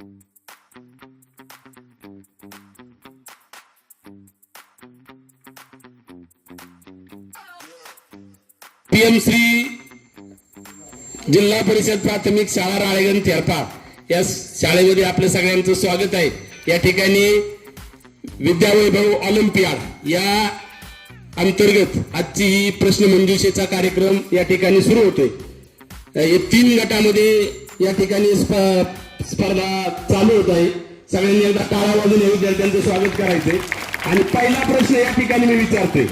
PMC जिल्हा परिषद प्राथमिक शाळा राळेगण तेरपा या शाळेमध्ये आपलं सगळ्यांचं स्वागत आहे. या ठिकाणी विद्यावैभव ऑलिम्पियाड या अंतर्गत आजची ही प्रश्नमंजुषेचा कार्यक्रम या ठिकाणी सुरू होतोय. तीन गटामध्ये या ठिकाणी स्पर्धा चालू होत आहे सगळ्यांनी एकदा टाळा वाजून या विद्यार्थ्यांचं स्वागत करायचंय आणि पहिला प्रश्न या ठिकाणी मी विचारतोय.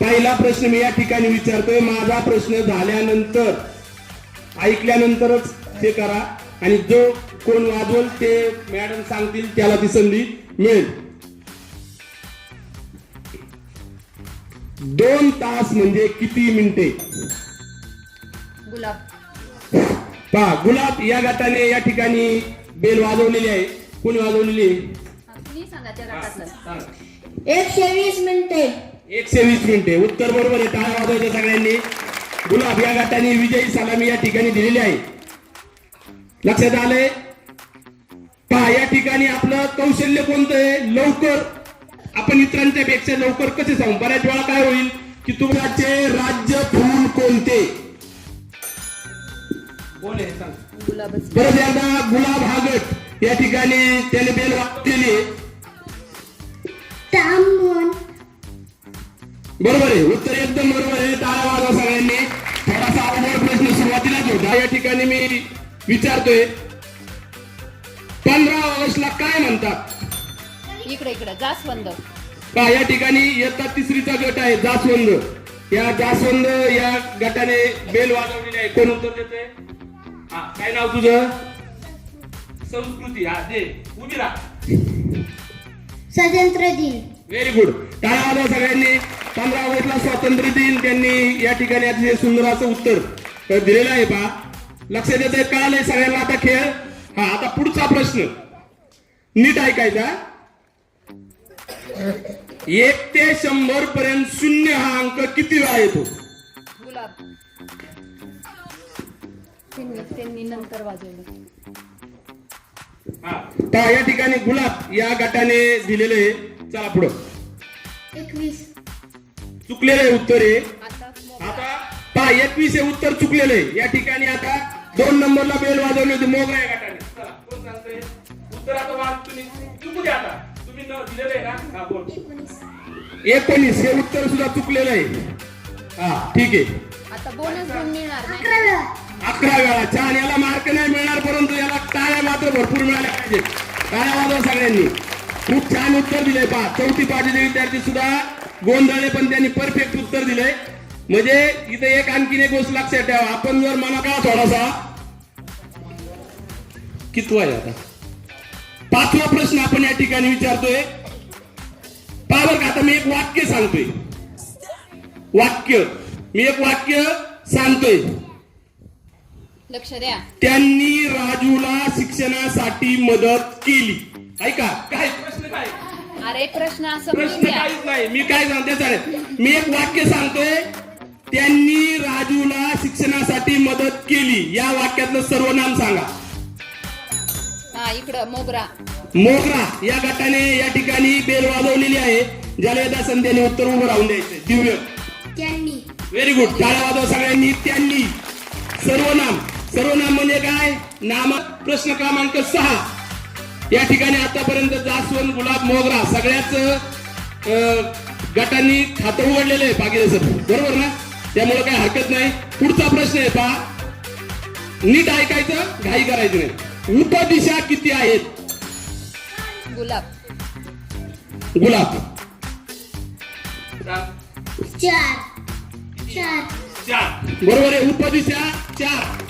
पहिला प्रश्न मी या ठिकाणी विचारतोय. माझा प्रश्न झाल्यानंतर ऐकल्यानंतरच ते करा. आणि जो कोण वाजवल ते मॅडम सांगतील त्याला ती संधी मिळेल. दोन तास म्हणजे किती मिनिटे? गुलाब. पहा गुलाब या गटाने या ठिकाणी बेल वाजवलेली आहे. कोणी वाजवलेली. एकशे वीस मिनिटे एकशे वीस मिनिटे. उत्तर बरोबर आहे. टाळ्या वाजवायच्या सगळ्यांनी. गुलाब या गटाने विजयी सलामी या ठिकाणी दिलेली आहे. लक्षात आलंय? पहा या ठिकाणी आपलं कौशल्य कोणतं आहे? लवकर. आपण इतरांच्या पेक्षा लवकर कसे सांगू? बऱ्याच वेळा काय होईल की तुमचे राज्य फूल कोणते? परत गुलाब हा गट. या ठिकाणी त्याने बेल वाजलेली बरोबर आहे. उत्तर एकदम बरोबर आहे. टाळ्या वाजवा सगळ्यांनी. थोडासा अवघड प्रश्न सुरुवातीलाच होता या ठिकाणी मी विचारतोय पंधरा ऑगस्टला काय म्हणतात? इकडे इकडे. जास्वंद. का या ठिकाणी इयत्ता तिसरीचा गट आहे जास्वंद. या जास्वंद या गटाने बेल वाजवलेली आहे. कोण उत्तर देते हा काय नाव तुझं? संस्कृती हा दे उभी राहा. स्वातंत्र्य दिन. व्हेरी गुड टाळ्या वाजवा सगळ्यांनी? पंधरा ऑगस्टला स्वातंत्र्य दिन त्यांनी या ठिकाणी अतिशय सुंदर असं उत्तर दिलेलं आहे पहा लक्षात येत आहे कळालंय सगळ्यांना आता खेळ? हा आता पुढचा प्रश्न. नीट ऐकायचा. एक ते शंभर पर्यंत शून्य हा अंक किती वेळा येतो? गुलाब. त्यांनी त्यांनी नंतर वाजवलं. हा. पहा, या ठिकाणी गुलाब या गटाने दिलेलं आहे. चला पुढं. एकवीस. चुकलेलं आहे उत्तर आहे आता पहा एकवीस हे उत्तर चुकलेलं आहे. या ठिकाणी आता दोन नंबरला बेल वाजवली होती मोगरा या गटाने? उत्तर आता तुम्ही चुकू द्या आता. तुम्ही न दिलेलं आहे ना? हा बोल. एकोणीस. हे उत्तर सुद्धा चुकलेलं आहे. हा ठीक आहे. आता बोनस गुण मिळणार नाही. अकरा वेळा. छान याला मार्क नाही मिळणार परंतु याला टाळ्या मात्र भरपूर मिळाल्या पाहिजे. टाळ्या वाजवा सगळ्यांनी. खूप छान उत्तर दिलंय पहा. चौथी पाचवीचे विद्यार्थी सुद्धा गोंधळले पण त्यांनी परफेक्ट उत्तर दिलंय. म्हणजे इथे एक आणखीन एक गोष्ट लक्षात ठेवा. आपण जर मला का थोडासा कितवा आहे आता? पाचवा प्रश्न आपण या ठिकाणी विचारतोय. पावर का आता मी एक वाक्य सांगतोय. वाक्य. मी एक वाक्य सांगतोय. लक्ष द्या. त्यांनी राजूला शिक्षणासाठी मदत केली. ऐका काय? प्रश्न काय? अरे प्रश्न असं प्रश्न काहीच नाही. मी काय सांगते चालेल मी एक वाक्य सांगतोय. त्यांनी राजूला शिक्षणासाठी मदत केली. या वाक्यातलं सर्व नाम सांगा. हा इकडं मोगरा. मोगरा. या गटाने या ठिकाणी बेल वाजवलेली आहे. ज्याला यदा संध्याने उत्तर उभं राहून द्यायचं दिव्य. त्यांनी. व्हेरी गुड टाळ्या वाजवा सगळ्यांनी. त्यांनी. सर्वनाम सर्वनाम म्हणजे काय? नाम प्रश्न क्रमांक सहा. या ठिकाणी आतापर्यंत जास्वंत गुलाब मोगरा सगळ्याच अं, गटांनी खातं उघडलेलं आहे बाकी सर बरोबर ना? त्यामुळे काही हरकत नाही. पुढचा प्रश्न आहे पहा. नीट ऐकायचं घाई करायचं नाही. उपदिशा किती आहेत? गुलाब. गुलाब. चार. चार. चार. बरोबर आहे. उपदिशा चार.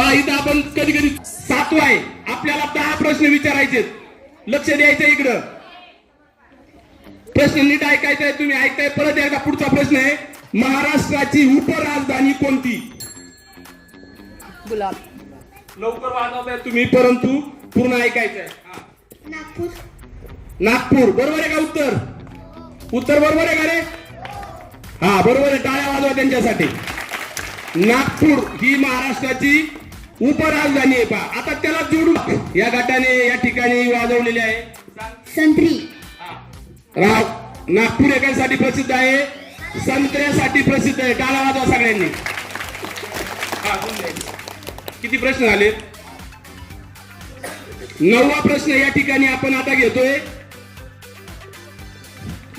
पहा इथं आपण कधी कधी सातवा आहे. आपल्याला दहा प्रश्न विचारायचे लक्ष द्यायचं इकडं. प्रश्न नीट ऐकायचा आहे तुम्ही ऐकताय. परत एकदा पुढचा प्रश्न आहे महाराष्ट्राची उपराजधानी कोणती? गुलाब. लवकर वाजवताय तुम्ही परंतु पूर्ण ऐकायचं आहे नागपूर. नागपूर. बरोबर आहे का उत्तर? उत्तर बरोबर आहे का रे? हा बरोबर आहे. टाळ्या वाजवा त्यांच्यासाठी. नागपूर ही महाराष्ट्राची उपराजधानी आहे पहा. आता त्याला जोडू या गटाने या ठिकाणी वाजवलेले आहे. संत्री. राव नागपूर एकासाठी प्रसिद्ध आहे. संत्र्यासाठी प्रसिद्ध आहे. टाळा वाजवा सगळ्यांनी. किती प्रश्न आले? नववा प्रश्न या ठिकाणी आपण आता घेतोय.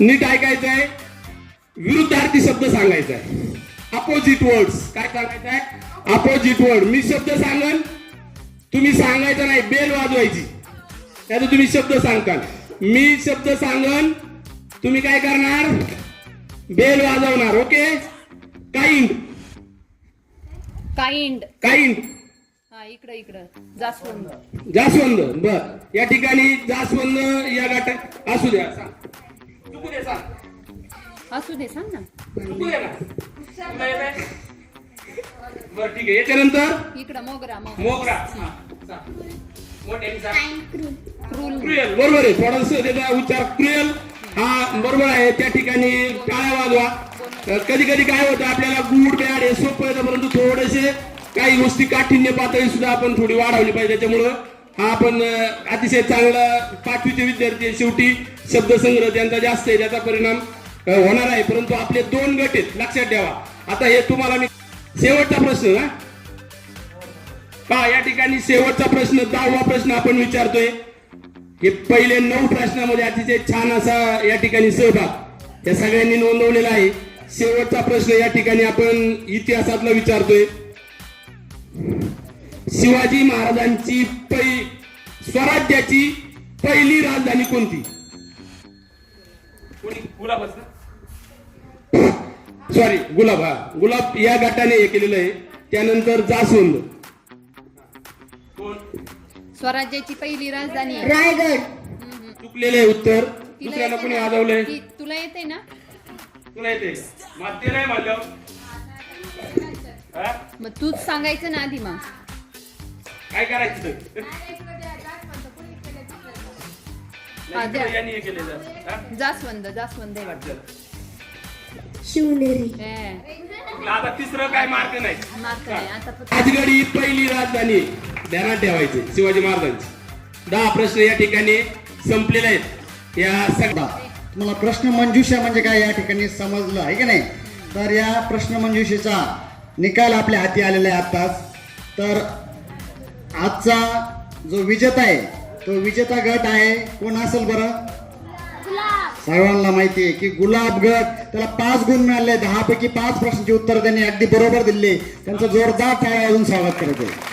नीट ऐकायचं आहे. विरुद्धार्थी शब्द सांगायचा आहे. अपोजिट वर्ड्स काय सांगायचं आहे? अपोजिट वर्ड मी शब्द सांगन? तुम्ही सांगायचं नाही बेल वाजवायची. त्याचा तुम्ही शब्द सांगताल. मी शब्द सांगन तुम्ही काय करणार? बेल वाजवणार ओके? काइंड. काइंड. काइंड. हा इकडं इकडं. जास्वंद. जास्वंद. बर. या ठिकाणी जास्वंद या गाठात असू द्या सांग. चुकू दे सांग. असू दे सांग ना. चुकू दे ना. तुला येतंय? बर ठीक आहे. याच्यानंतर? इकडं मोगरा मोगरा. मोगरा. हा, सांग. मोठ्याने सांग. क्रूल क्रुएल बरोबर आहे. थोडस त्याचा उच्चार क्रुएल हा बरोबर आहे. त्या ठिकाणी टाळ्या वाजवा. कधी कधी काय होतं आपल्याला गुड बॅड हे सोपं येतं परंतु थोडेसे काही गोष्टी काठिण्य पातळी सुद्धा आपण थोडी वाढवली पाहिजे. त्याच्यामुळं हा आपण अं, अतिशय चांगला पाचवीचे विद्यार्थी आहे. शेवटी शब्दसंग्रह त्यांचा जास्त आहे त्याचा परिणाम अं, होणार आहे. परंतु आपले दोन गट आहेत. लक्षात ठेवा. आता हे तुम्हाला मी शेवटचा प्रश्न पहा या ठिकाणी शेवटचा प्रश्न दहावा प्रश्न आपण विचारतोय. हे पहिले नऊ प्रश्नामध्ये अतिशय छान असा या ठिकाणी सहभाग. या सगळ्यांनी नोंदवलेला आहे. शेवटचा प्रश्न या ठिकाणी आपण इतिहासातला विचारतोय. शिवाजी महाराजांची पै स्वराज्याची पहिली राजधानी कोणती? सॉरी गुलाब हा. गुलाब या गटाने हे केलेलं आहे. त्यानंतर जास्वंद. स्वराज्याची पहिली राजधानी आहे. रायगड. चुकलेलं आहे उत्तर. तिला दुसऱ्याला येते कोणी ना? ती- तुला येते ना? तुला येते. माते नाही म्हणल्यावर हा? मग तूच सांगायचं ना आधी मग. काय करायचं हा, द्या. यांनी हे केलेलं. हा? जास्वंद जास्वंद आहे. वाटतं शिवनेरी. आता तिसरं काय मार्ग नाही. राजगड ही पहिली राजधानी. ध्यानात ठेवायची शिवाजी महाराजांची. दहा प्रश्न या ठिकाणी संपलेले आहेत. या सगळ्या तुम्हाला प्रश्न मंजुषा म्हणजे काय या ठिकाणी समजलं आहे की नाही? तर या प्रश्न मंजुषेचा निकाल आपल्या हाती आलेला आहे आत्ताच. तर आजचा जो विजेता आहे तो विजेता गट आहे कोण असेल बरं? सर्वांना माहिती आहे की गुलाब गट त्याला पाच गुण मिळाले. दहा पैकी पाच प्रश्नांची उत्तर त्यांनी अगदी बरोबर दिली. त्यांचं जोरदार टाळ्या अजून स्वागत करत आहे